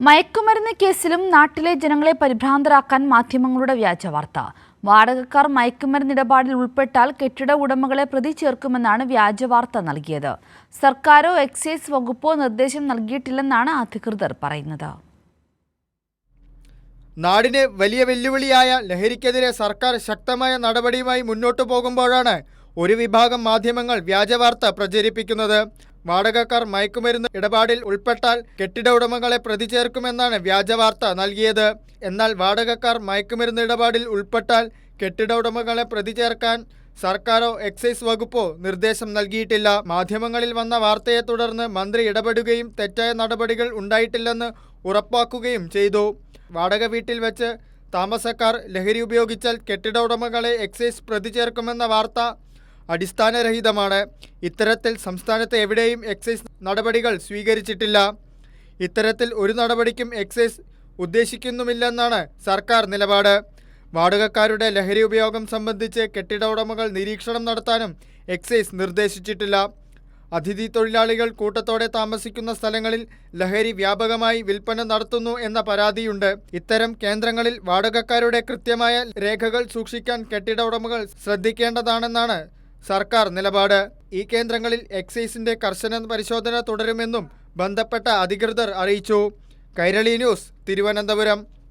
മയക്കുമരുന്ന് കേസിലും നാട്ടിലെ ജനങ്ങളെ പരിഭ്രാന്തരാക്കാൻ മാധ്യമങ്ങളുടെ വ്യാജ വാർത്ത. വാടകക്കാർ മയക്കുമരുന്ന് ഇടപാടിൽ ഉൾപ്പെട്ടാൽ കെട്ടിട ഉടമകളെ പ്രതി ചേർക്കുമെന്നാണ് വ്യാജ വാർത്ത നൽകിയത്. സർക്കാരോ എക്സൈസ് വകുപ്പോ നിർദ്ദേശം നൽകിയിട്ടില്ലെന്നാണ് അധികൃതർ പറയുന്നത്. നാടിന് വലിയ വെല്ലുവിളിയായ ലഹരിക്കെതിരെ സർക്കാർ ശക്തമായ നടപടിയുമായി മുന്നോട്ടു പോകുമ്പോഴാണ് ഒരു വിഭാഗം മാധ്യമങ്ങൾ വ്യാജവാർത്ത പ്രചരിപ്പിക്കുന്നത്. വാടകക്കാർ മയക്കുമരുന്ന് ഇടപാടിൽ ഉൾപ്പെട്ടാൽ കെട്ടിട ഉടമകളെ പ്രതി ചേർക്കുമെന്നാണ് വ്യാജവാർത്ത നൽകിയത്. എന്നാൽ വാടകക്കാർ മയക്കുമരുന്ന് ഇടപാടിൽ ഉൾപ്പെട്ടാൽ കെട്ടിട ഉടമകളെ പ്രതി ചേർക്കാൻ സർക്കാരോ എക്സൈസ് വകുപ്പോ നിർദ്ദേശം നൽകിയിട്ടില്ല. മാധ്യമങ്ങളിൽ വന്ന വാർത്തയെ തുടർന്ന് മന്ത്രി ഇടപെടുകയും തെറ്റായ നടപടികൾ ഉണ്ടായിട്ടില്ലെന്ന് ഉറപ്പാക്കുകയും ചെയ്തു. വാടക വീട്ടിൽ വെച്ച് താമസക്കാർ ലഹരി ഉപയോഗിച്ചാൽ കെട്ടിട ഉടമകളെ എക്സൈസ് പ്രതിചേർക്കുമെന്ന വാർത്ത അടിസ്ഥാനരഹിതമാണ്. ഇത്തരത്തിൽ സംസ്ഥാനത്ത് എവിടെയും എക്സൈസ് നടപടികൾ സ്വീകരിച്ചിട്ടില്ല. ഇത്തരത്തിൽ ഒരു നടപടിക്കും എക്സൈസ് ഉദ്ദേശിക്കുന്നുമില്ലെന്നാണ് സർക്കാർ നിലപാട്. വാടകക്കാരുടെ ലഹരി ഉപയോഗം സംബന്ധിച്ച് കെട്ടിട ഉടമകൾ നിരീക്ഷണം നടത്താനും എക്സൈസ് നിർദ്ദേശിച്ചിട്ടില്ല. അതിഥി തൊഴിലാളികൾ കൂട്ടത്തോടെ താമസിക്കുന്ന സ്ഥലങ്ങളിൽ ലഹരി വ്യാപകമായി വിൽപ്പന നടത്തുന്നു എന്ന പരാതിയുണ്ട്. ഇത്തരം കേന്ദ്രങ്ങളിൽ വാടകക്കാരുടെ കൃത്യമായ രേഖകൾ സൂക്ഷിക്കാൻ കെട്ടിട ഉടമകൾ ശ്രദ്ധിക്കേണ്ടതാണെന്നാണ് സർക്കാർ നിലപാട്. ഈ കേന്ദ്രങ്ങളിൽ എക്സൈസിന്റെ കർശന പരിശോധന തുടരുമെന്നും ബന്ധപ്പെട്ട അധികൃതർ അറിയിച്ചു. കൈരളി ന്യൂസ് തിരുവനന്തപുരം.